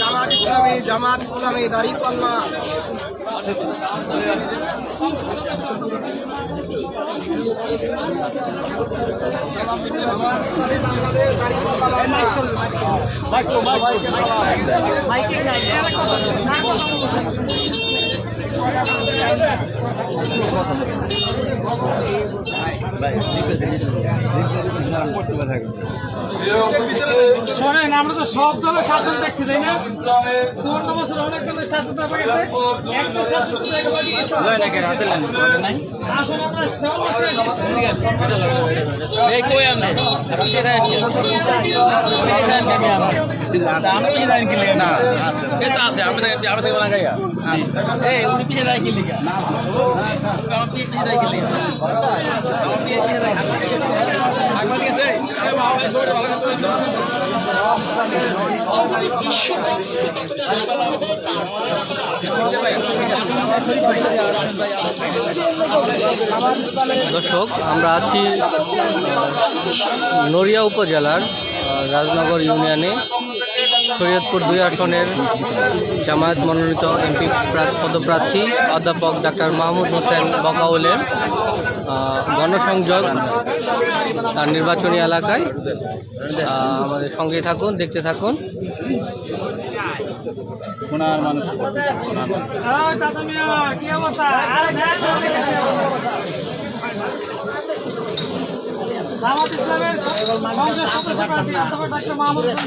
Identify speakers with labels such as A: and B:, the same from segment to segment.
A: জামাত ইসলামী জামাত ইসলামী দাঁড়িপাল্লা জামাত দাঁড়িপাল্লা
B: শোনেন আমরা তো সব দলের শাসন দেখছি তাই না? চুয়ান্ন বছর অনেক দলের শাসন দেখা গেছে। একটা শাসন। আসলে আমরা
C: আমি পিছিয়ে লিখে আমি পিছিয়ে লিখে
D: দর্শক আমরা আছি নড়িয়া উপজেলার রাজনগর ইউনিয়নে। শরীয়তপুর দুই আসনের জামায়াত মনোনীত এমপি পদপ্রার্থী অধ্যাপক ডাক্তার মাহমুদ হোসেন বকাউলের গণসংযোগ তার নির্বাচনী এলাকায় আমাদের সঙ্গে থাকুন দেখতে থাকুন।
B: আহ, চাচা মিয়া কি অবস্থা আরে দেখ, সব ঠিক আছে। জামাত ইসলামের সংসদ সদস্য প্রার্থী ডাক্তার মাহমুদ হোসেন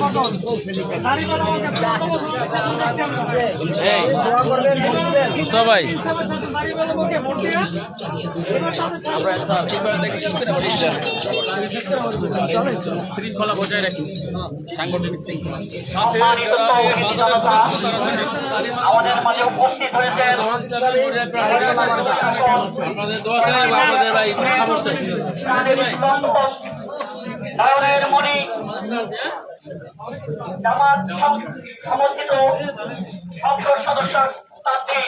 C: শৃঙ্খলা বজায় রাখি। সাংগঠনিক শৃঙ্খলা।
E: আমাদের মাঝে উপস্থিত হয়েছেন
C: আপনাদের দোয়া চাই আপনাদের ভাই। সাপোর্ট চাই।
E: নয়নের মণি জামাত সম- সমর্থিত সংসদ সদস্য প্রার্থী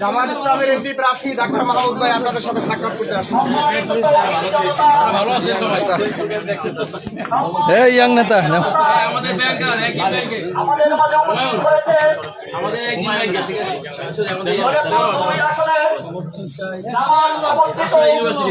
A: জামাত ইসলামের এমপি প্রার্থী ডাক্তার মাহমুদ ভাই আপনাদের সাথে সাক্ষাৎ করতে আসছি।
D: এই ইয়াং নেতা
C: আমাদের ব্যাংকার একই ব্যাংকে
E: আমাদের
C: একই ব্যাংকে ঠিক আছে আসলে আমাদের
E: ফরিদপুর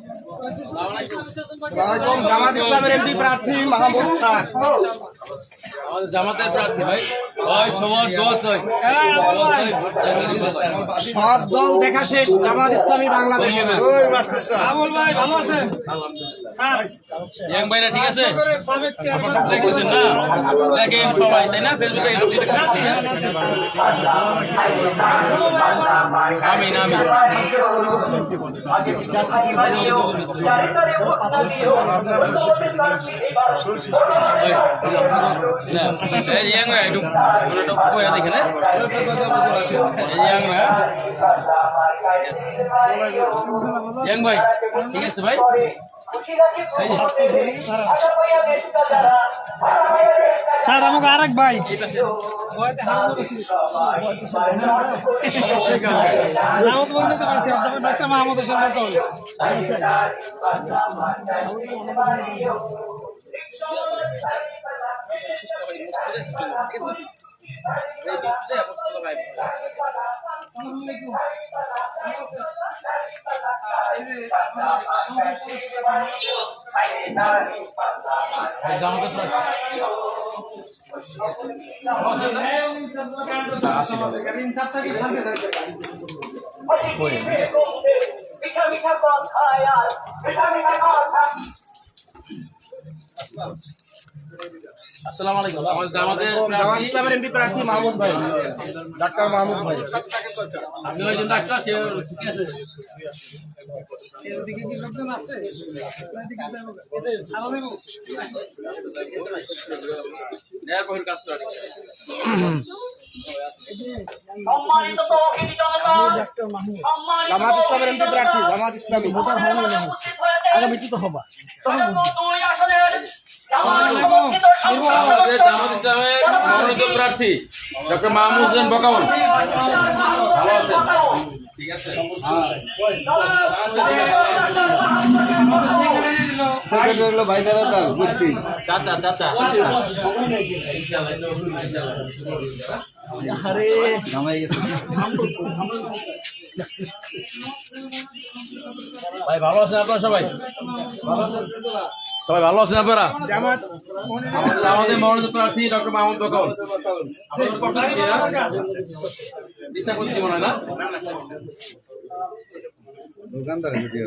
E: জামাত
B: ইসলামের
A: এমপি প্রার্থী মাহমুদ খান
C: জামাতের প্রার্থী ভাই।
A: সব দল দেখা শেষ জামাত ইসলামী বাংলাদেশে।
B: আমল ভাই ভালো আছেন? স্যার।
C: ভাইরা ঠিক আছে? দেখতেছেন না? দেখেন সবাই তাই না? ফেসবুকে আমিন আমিন। না ইয়াং ভাই একটু একটু কইরা দেখেন হ্যাঁ? এই ইয়াং ভাই ইয়াং ভাই ঠিক আছে ভাই
B: স্যার আমাকে আর এক ভাই আমাদের শান্তি থাকবে
E: মিঠা মিঠা আর মিঠা মিঠা কথা
C: আসসালামু আলাইকুম। আমাদের আমাদের
A: জামাত ইসলামের এমপি প্রার্থী মাহমুদ ভাই। ডাক্তার ভাই।
C: আপনি একজন ডাক্তার সে
B: এদিকে কি লোকজন আছে?
A: জামাত ইসলামের এমপি প্রার্থী জামাত ইসলামী।
E: আগামীতে তো হবা জামাত
C: ইসলামের মনোনীত প্রার্থী ডক্টর মাহমুদ হোসেন বকাউল ভালো আছেন? ঠিক আছে।
B: সেক্রেটারি
A: হলো ভাই বেড়াদার
C: চাচা চাচা।
A: আরে। নামাই গেছে।
C: ভাই ভালো আছেন আপনারা সবাই? সবাই ভালো আছেন আপনারা? আমাদের মনোনীত প্রার্থী ডক্টর মাহমুদ না দিশা করছি মনে হয় না?
A: দোকানদার ভিডিও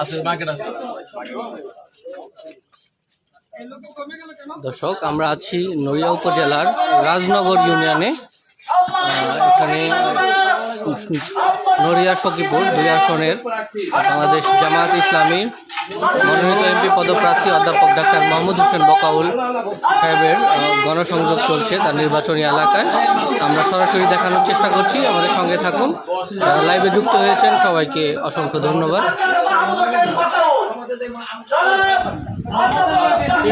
C: আছে মার্কেট আছে।
B: এই লোক কমে গেল কেন
D: দর্শক আমরা আছি নড়িয়া উপজেলার রাজনগর ইউনিয়নে। এখানে নড়িয়া সখীপুর দুই আসনের বাংলাদেশ জামাত ইসলামী মনোনীত এমপি পদপ্রার্থী অধ্যাপক ডাক্তার মাহমুদ হোসেন বকাউল সাহেবের গণসংযোগ চলছে তার নির্বাচনী এলাকায়। আমরা সরাসরি দেখানোর চেষ্টা করছি আমাদের সঙ্গে থাকুন। যারা লাইভে যুক্ত হয়েছেন সবাইকে অসংখ্য ধন্যবাদ।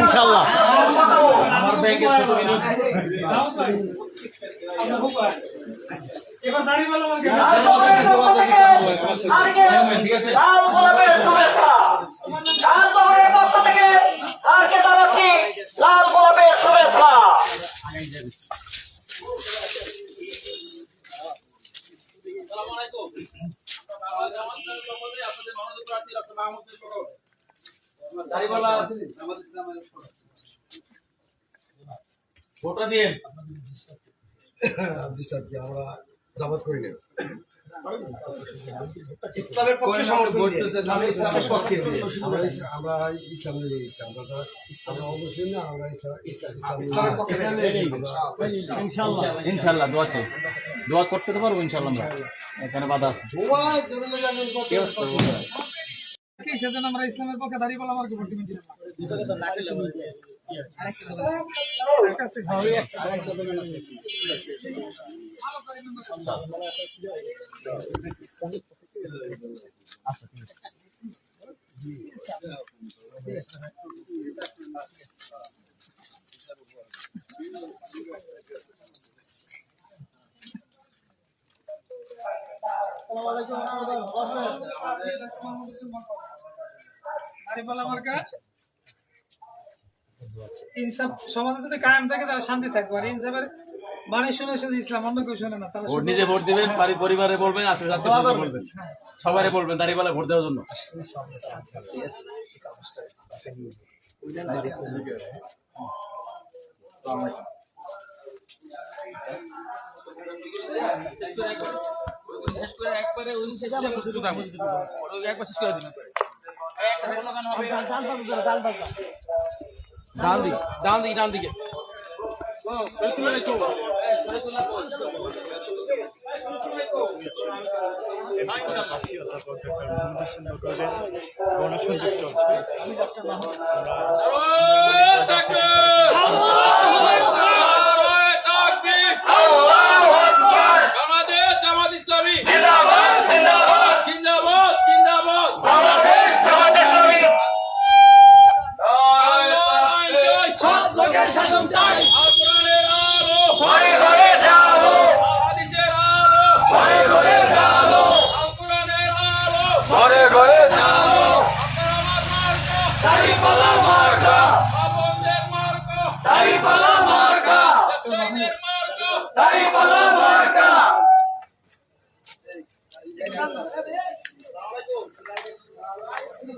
C: ইনশাল্লাহ। আমার ব্যাংকে
B: এবার আমাকে।
E: লাল গোলাপের শুভেচ্ছা লাল গোলাপের পক্ষ থেকে স্যারকে জানাচ্ছি লাল গোলাপের শুভেচ্ছা
C: আসসালামু আলাইকুম আমাদের জামাত ইসলামের পক্ষে
A: সমর্থন ইসলামের পক্ষে
F: আমরা ইসলাম আমরা তো অবশ্যই না আমরা ইসলাম- ইসলাম
A: ইসলামের পক্ষে
C: ইনশাল্লাহ দোয়া চাই। দোয়া করতে তো পারব ইনশাল্লাহ আমরা। এখানে বাধা আছে।
B: কি সেজন্য আমরা ইসলামের পক্ষে দাঁড়িয়ে বললাম আর কি আছে, হ্যাঁ, ওই একটা। দাঁড়িপাল্লা মার্কা। ইনসাফ সমাজের সাথে কায়েম থাকে তারা শান্তি থাকবে। আর ইনসাফের বাণী শুনে শুধু ইসলাম অন্য কেউ শুনে না তারা
C: ভোট নিজে ভোট দিবেন বাড়ি পরিবারে বলবেন আশেপাশে বলবেন। দাঁড়িয়ে ভোট দেওয়ার জন্য। ডান দিক ডান দিক ডান দিকে। বাংলাদেশ জামাত ইসলামী।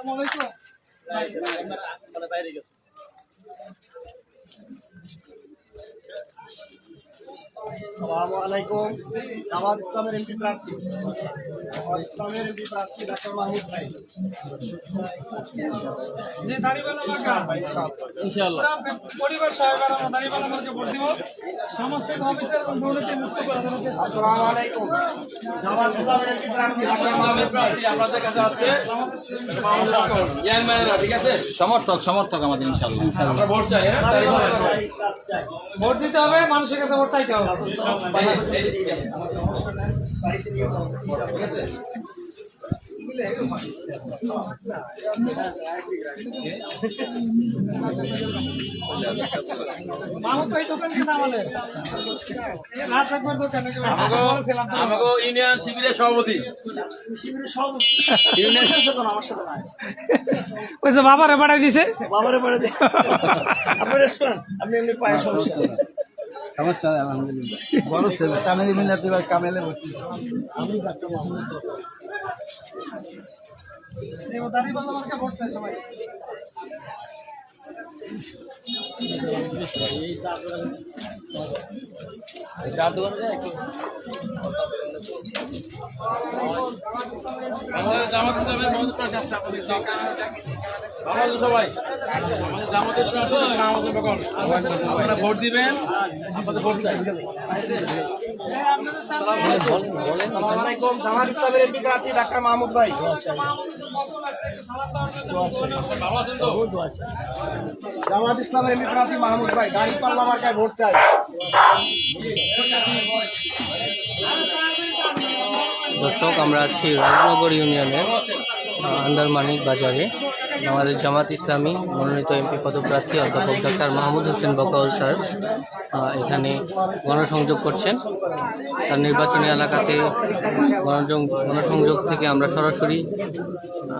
B: আসসালামু আলাইকুম।
A: আসসালামু আলাইকুম। জামাত ইসলামের এমপি প্রার্থী। ইসলামের এমপি প্রার্থী ডাক্তার মাহমুদ ভাই।
B: যে দাড়িওয়ালা মার্কা
C: ইনশাআল্লাহ
B: পুরা পরিবার সহকারে আমরা দাড়িওয়ালা মার্কা ভোট দিব। সমস্ত অফিসার এবং দুর্নীতি মুক্ত করে দেওয়ার চেষ্টা করব।
A: আসসালামু আলাইকুম। জামাত ইসলামের এমপি প্রার্থী ডাক্তার মাহমুদ ভাই।
C: আপনাদের কাছে আছে ইয়াং ম্যানেরা ঠিক আছে? সমর্থক সমর্থক আমাদের ইনশাআল্লাহ। আমরা ভোট চাই হ্যাঁ?
B: ভোট দিতে হবে মানুষের কাছে ভোট চাইতে হবে।
C: ইউনিয়ন শিবিরের সভাপতি।
B: কইছে বাবারে পাঠাই দিছে।
A: বড় ছেলে তামিল মিলাতে কামেলে
B: ভোট চাই সবাই
C: চার দোকানে যায় একটু। জামাত ইসলামের ভালো সবাই। আমাদের আপনারা ভোট দিবেন আপনাদের ভোট চাই।
A: আসসালামু আলাইকুম জামাত ইসলামের এমপি প্রার্থী ডাক্তার মাহমুদ ভাই।
C: ভালো আছেন তো?
A: জামাত ইসলামের এমপি প্রার্থী মাহমুদ ভাই দাড়ি পাল্লা মার্কায় ভোট চাই।
D: দর্শক, আমরা আছি রাজনগর ইউনিয়নের আন্দারমানিক বাজারে। আমাদের জামাত ইসলামী মনোনীত এমপি পদপ্রার্থী অধ্যাপক ডাক্তার মাহমুদ হোসেন বকাউল স্যার এখানে গণসংযোগ করছেন। তার নির্বাচনী এলাকাতে গণসং গণসংযোগ থেকে আমরা সরাসরি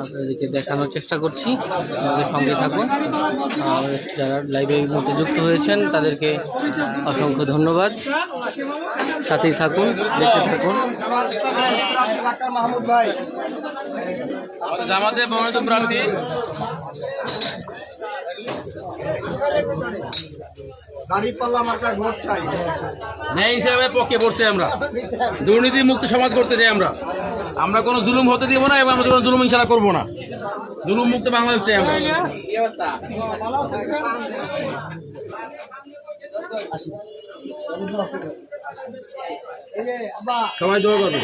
D: আপনাদেরকে দেখানোর চেষ্টা করছি। আমাদের সঙ্গে থাকুন। যারা এই মুহূর্তে যুক্ত হয়েছেন, তাদেরকে অসংখ্য ধন্যবাদ। সাথেই থাকুন দেখতে থাকুন।
A: মাহমুদ ভাই
C: আমাদের মনোনীত প্রার্থী ন্যায় হিসেবে পক্ষে পড়ছে আমরা। দুর্নীতি মুক্ত সমাজ করতে চাই আমরা। আমরা কোনো জুলুম হতে দিব না এবং আমরা কোনো জুলুম ইনশাল্লাহ করব না। জুলুম মুক্ত বাংলাদেশ চাই আমরা। সবাই দোয়া করবে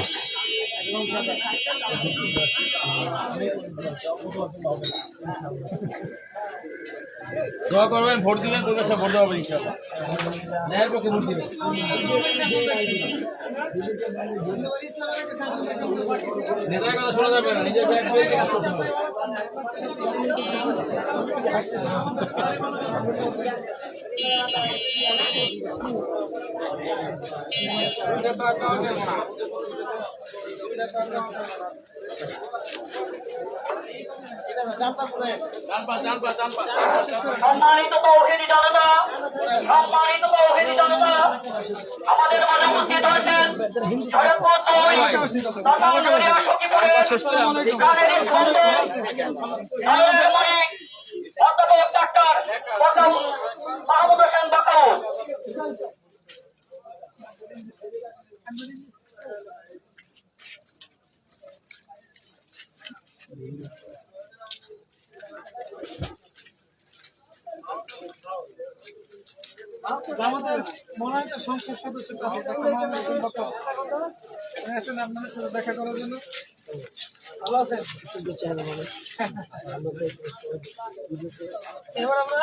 C: দোয়া করবেন, ভোট দিবেন পরিবেশে ভোট দেওয়া হবে ইনশাল্লাহ ন্যায়ের পক্ষে ভোট দিবেন। নেতার কথা শোনা যাবে না, নিজের ব্যাগ বইয়ে কাজ করতে
E: সম্মানিত তৌহিদি জনতা, সম্মানিত তৌহিদি জনতা, আমাদের মাঝে উপস্থিত হয়েছেন শরৎপুর দুই তথা ইউনিয়ন সখীপুরের গানের স্কন্ধে গানের মালিক অধ্যাপক ডাক্তার মাহমুদ হোসেন বকাউল
B: আমাদের মনোনীত সংসদ সদস্য আসেন। আপনাদের সাথে দেখা করার জন্য। ভালো আছেন? এবার আমরা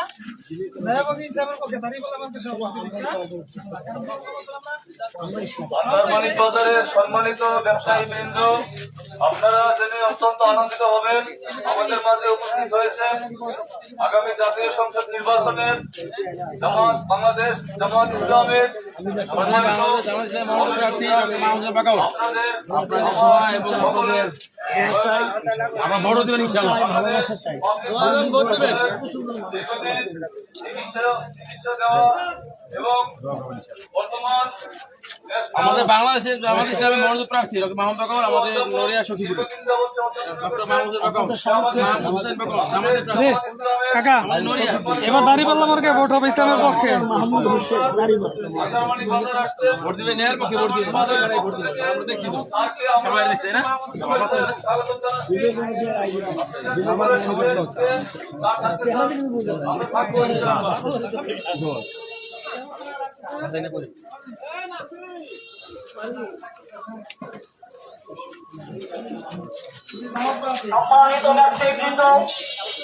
G: মানিক বাজারের সম্মানিত ব্যবসায়ী বৃন্দ, আপনারা জেনে অত্যন্ত আনন্দিত হবেন। আমাদের মাঝে উপস্থিত হয়েছে আগামী জাতীয় সংসদ নির্বাচনের জামাত বাংলাদেশ জামাত ইসলামের
C: আমাদের বাংলাদেশ আমাদের মাহমুদ আমরা দিবেন বাংলাদেশে ইসলামের মনোনীত প্রার্থী ডক্টর মাহমুদ বাকাউল আমাদের নড়িয়া সখীপুর। ডক্টর মাহমুদ মাহমুদ হোসেন
B: কাকা এবার দাঁড়িয়ে পাল্লা ভোট হবে ইসলামের পক্ষে।
G: বাজার আসছে
C: ভোট দিবেন নেয়ার পক্ষে ভোট দিবেন আমরা দেখছি সবাই দেখছে না?
E: সম্মানিত ব্যবসায়ীবৃন্দ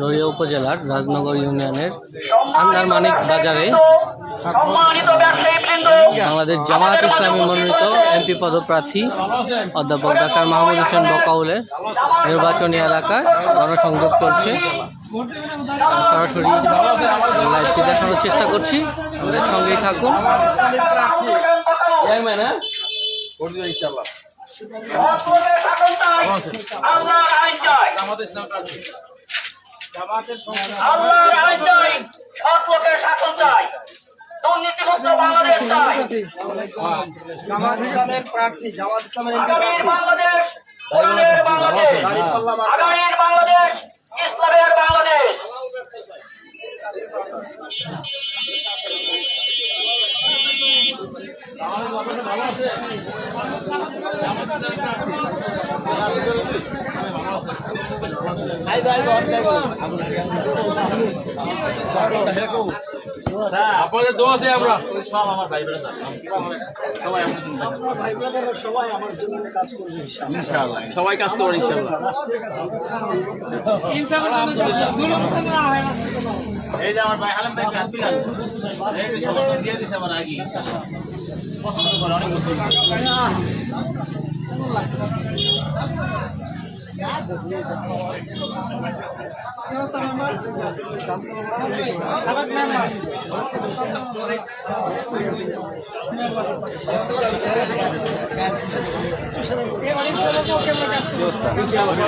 D: নড়িয়া উপজেলার রাজনগর ইউনিয়নের আন্দার মানিক বাজারে বাংলাদেশ জামায়াত ইসলামী মনোনীত এমপি পদপ্রার্থী অধ্যাপক ডাক্তার মাহমুদ হোসেন বকাউলের নির্বাচনী এলাকায় গণসংযোগ চলছে। সরাসরি লাইভটি দেখানোর চেষ্টা করছি। আমাদের সঙ্গেই থাকুন।
E: হোসেন আল্লাহর আইন চাই চাই সৎপথে শাসন চাই দুর্নীতিমুক্ত বাংলাদেশ চাই।
A: জামাত ইসলামের প্রার্থী জামাত ইসলামের
E: আগামীর বাংলাদেশ কোরআনের বাংলাদেশ। আগামীর বাংলাদেশ ইসলামের বাংলাদেশ।
C: আপনাদের দোয়া আছে আমরা। ইনশাআল্লাহ। সবাই কাজ করবেন ইনশাআল্লাহ।
B: জন্য
C: এই যে আমার ভাই হালাম ভাই হাত পিলান এই যে সবাই দিয়ে দিছে আমার আগে ইনশাআল্লাহ। পছন্দ করে অনেক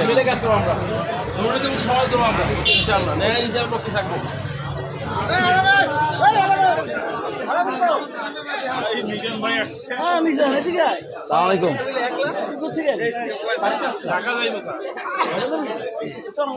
C: মিলে কাজ করব আমরা সবাই দেবো আমরা ইনশাআল্লাহ ন্যায় ইনশাআল্লাহ পক্ষে থাকব আলাইকুম প্রার্থী
E: সম্মানিত ব্যবসায়ীবৃন্দ সম্মানিত ব্যবসায়ীবৃন্দ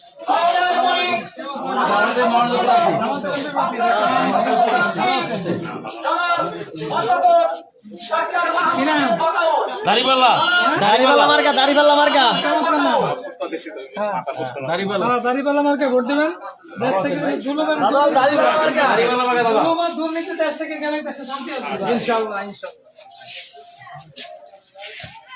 C: দাড়িপাল্লা। দাড়িপাল্লা মার্কা দাড়িপাল্লা মার্কা। দাড়িপাল্লা।
B: দাঁড়িপাল্লা ভোট দেবেন। দেশ থেকে
C: মার্কা। মার্কা
B: দুর্নীতি দেশ থেকে গেলে দেশে শান্তি আসবে। ইনশাআল্লাহ ইনশাআল্লাহ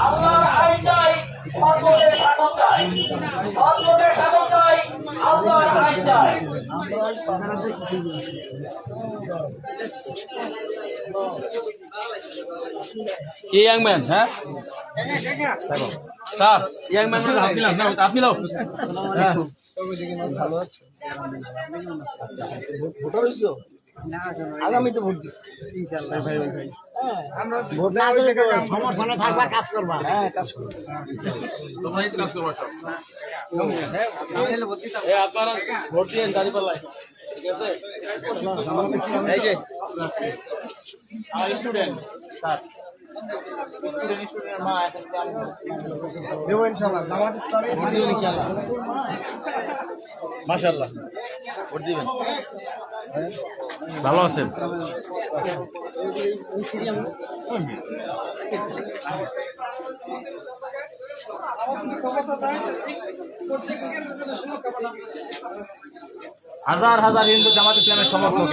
E: আল্লাহর আইন চাই সৎলোকের শাসন চাই সৎলোকের শাসন চাই আল্লাহর আইন চাই
C: ইয়াং ম্যান হ্যাঁ? স্যার ইয়াং ম্যান হাত দিলাম না হাত দিলাম হ্যাঁ।
A: আগামীতে ভোট দিই ইনশাআল্লাহ। ভাই ভাই ভাই। ভোট না দিলে সমর্থনে থাকবা কাজ করবা হ্যাঁ কাজ করবা।
C: তোমরা এই কাজ করবা আপনারা ভোট দিয়েন দাঁড়িপাল্লায় ঠিক আছে? এই যে স্টুডেন্ট স্যার।
A: দেবো ইনশাআল্লাহ জামাত ইসলামী।
C: ভোট দিবেন ইনশাআল্লাহ। মাশাআল্লাহ ভোট দিবেন। ভালো আছেন? হাজার হাজার হিন্দু জামাত ইসলামের সমর্থক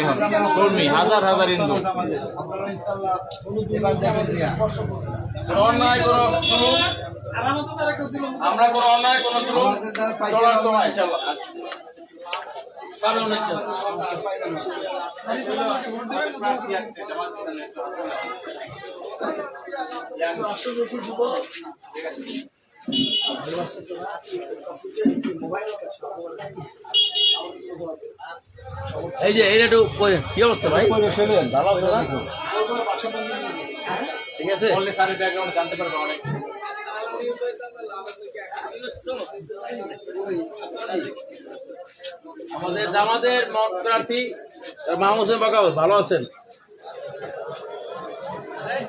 C: কর্মী, হাজার হাজার হিন্দু। অন্যায়, কোনো
B: আমার
C: কোনো অন্যায়, কোনো। এই যে এই একটু কি অবস্থা ভাই? ভালো আছে ঠিক আছে? জানতে পারবে অনেক। আমাদের জামাদের মত প্রার্থী মাহমুদ হোসেন বাকাউত ভালো আছেন?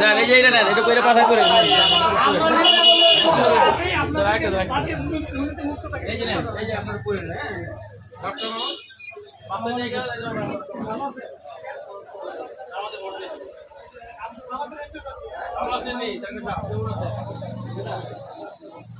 B: না।
C: এই এটা নেন এটা করে পাঠা করে হ্যাঁ? নি? আমাদের মানব শাহ, আমাদের পরে শাহ,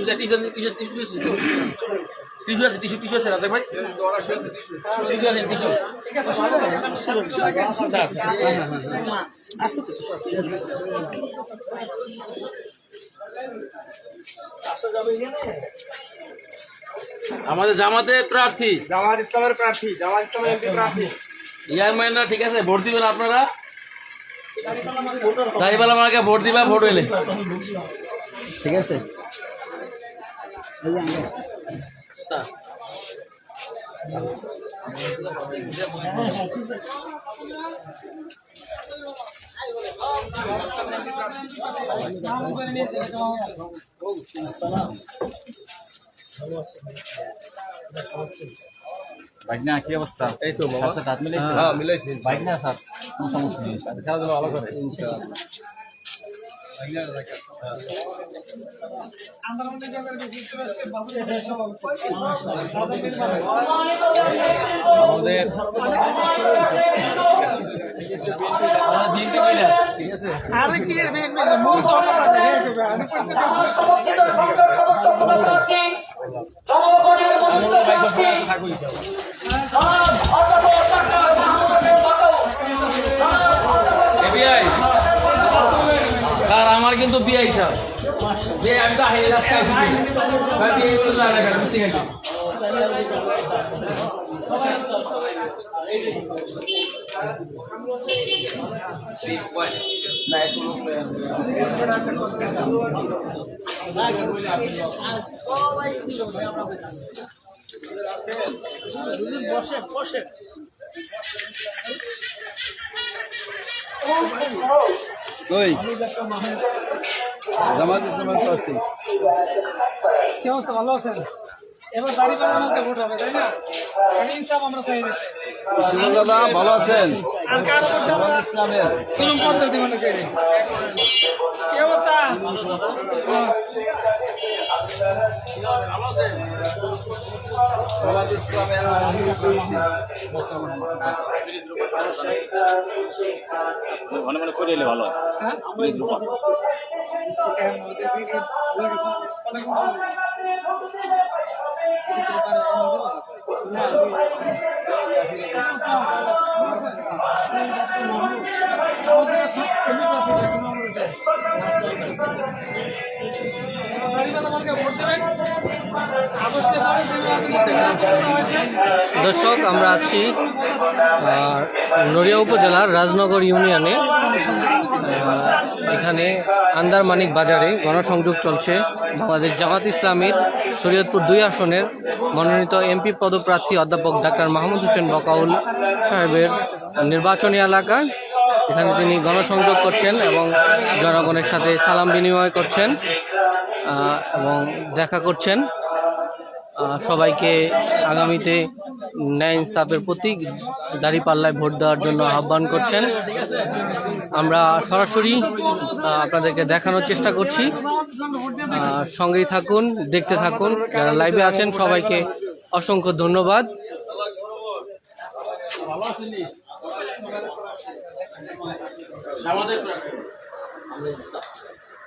C: এলাকায় আছে টিস্যু। টিস্যু আছে, টিস্যু, টিস্যু আছে, রাজাক ভাই? আমাদের জামাতের প্রার্থী।
A: জামাত ইসলামের প্রার্থী জামাত ইসলামের এমপি প্রার্থী।
C: ম্যানরা ঠিক আছে ভোট দিবেন আপনারা? দাঁড়িপালা মার্কে ভোট দিবা ভোট হইলে। ঠিক আছে? স্যার। বাইক না কি অবস্থা? এই তো বাবা। সাথে হাত মিলাইছে? হ্যাঁ মিলাইছে। বাইক স্যার কোনো সমস্যা নেই। খেলাধুলা ভালো করে? ইনশাআল্লাহ আমাদের স্যার আমার কিন্তু বিআই স্যার। আমি তো রাস্তায় বিআই স্যার গেছি
A: বসে বসে
B: কি অবস্থা? ভালো আছেন? এবার দাড়ি পাড়ার মধ্যে ভোট হবে তাই না? আমি ইনসাফ আমরা চাই দেশে
H: দাদা ভালো আছেন?
B: আর কার
H: ইসলামের।
B: মনে কি অবস্থা?
H: মনে মনে করে এলে ভালো হয়
B: হ্যাঁ
D: দর্শক, আমরা আছি নড়িয়া উপজেলার রাজনগর ইউনিয়নে। এখানে আন্দারমানিক বাজারে গণসংযোগ চলছে। বাংলাদেশ জামাত ইসলামীর শরীয়তপুর দুই আসনের মনোনীত এমপি পদপ্রার্থী অধ্যাপক ডাক্তার মাহমুদ হোসেন বকাউল সাহেবের নির্বাচনী এলাকায়। এখানে তিনি গণসংযোগ করছেন এবং জনগণের সাথে সালাম বিনিময় করছেন। এবং দেখা করছেন সবাইকে আগামীতে ন্যায় ইনসাফের প্রতীক দাঁড়িপাল্লায় ভোট দেওয়ার জন্য আহ্বান করছেন। আমরা সরাসরি আপনাদেরকে দেখানোর চেষ্টা করছি। সঙ্গেই থাকুন, দেখতে থাকুন, যারা লাইভে আছেন, সবাইকে অসংখ্য ধন্যবাদ।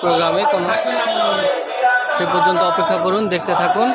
D: প্রোগ্রামে কোনো সে পর্যন্ত অপেক্ষা করুন দেখতে থাকুন।